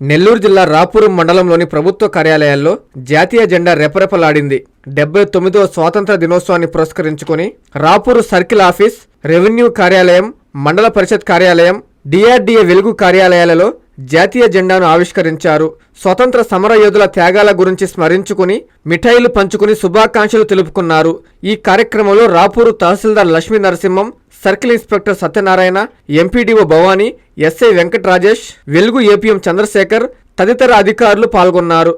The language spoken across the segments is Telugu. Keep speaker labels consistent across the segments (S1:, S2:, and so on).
S1: నెల్లూరు జిల్లా రాపురం మండలంలోని ప్రభుత్వ కార్యాలయాల్లో జాతీయ జెండా రెపరెపలాడింది. డెబ్బై తొమ్మిదవ స్వాతంత్ర దినోత్సవాన్ని పురస్కరించుకుని రాపూరు సర్కిల్ ఆఫీస్ రెవెన్యూ కార్యాలయం మండల పరిషత్ కార్యాలయం డిఆర్డీఏ వెలుగు కార్యాలయాలలో జాతీయ జెండాను ఆవిష్కరించారు. స్వతంత్ర సమరయోధుల త్యాగాల గురించి స్మరించుకుని మిఠాయిలు పంచుకుని శుభాకాంక్షలు తెలుపుకున్నారు. ఈ కార్యక్రమంలో Rapur tahsildar Lakshmi Narasimham circle inspector Satyanarayana MPDO Bhavani SI Venkata Rajesh Velugu APM Chandrasekhar తదితర అధికారులు పాల్గొన్నారు.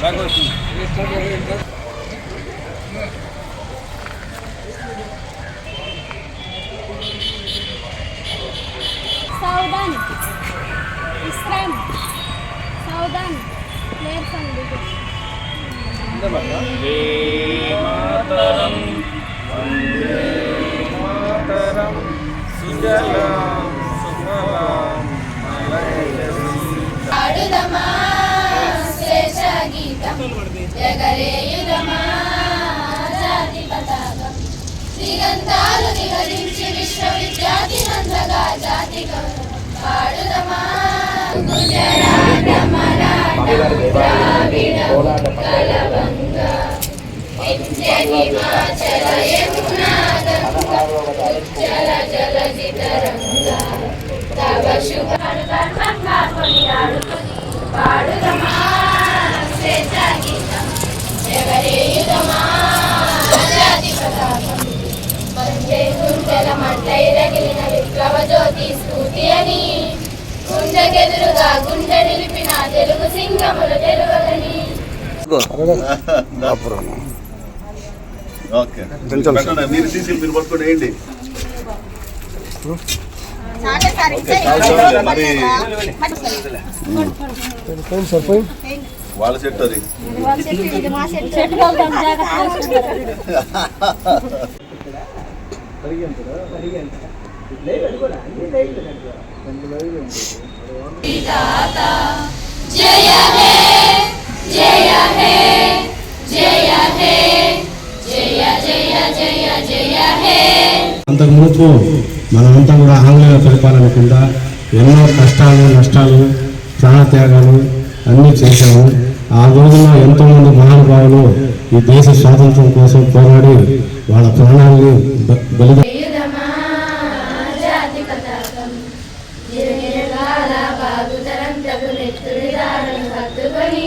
S2: Saudan, Islam saudan, players
S3: అండి మాతరం గీతం జగరేయుదమా జాతి దిగంతాలు దిగరించి విశ్వవిద్యార్థి నందగా జాతి గౌరవం పాడుదమా గుజరాట మరాఠ ద్రావిడ కలబంగ విద్య హిమాచల యమునా గంగా ఉజ్జల జల జితరంగా తవ శుభ గర్వంగా కొనియాడుకొని పాడుదమా రగిలిన విప్లవ జ్యోతి స్ఫూర్తి అని గుండెకెదురుగా గుండె నిలిపిన తెలుగు సింగములు తెలుగని
S4: ఓకే వాళ్ళ చెట్టు అది.
S3: జయ హే జయ హే జయ హే జయ జయ జయ జయ హే
S5: అంతకు ముందు మనమంతా కూడా ఆంగ్లేయ పరిపాలన కింద ఎన్నో కష్టాలు నష్టాలు ప్రాణత్యాగాలు అన్నీ చేశాము. ఆ రోజున ఎంతోమంది మహానుభావులు ఈ దేశ స్వాతంత్రం కోసం పోరాడి వాళ్ళ ప్రాణాలని బలిదా
S3: వేయుదమా? నెత్తుడి దారులు హత్తుకొని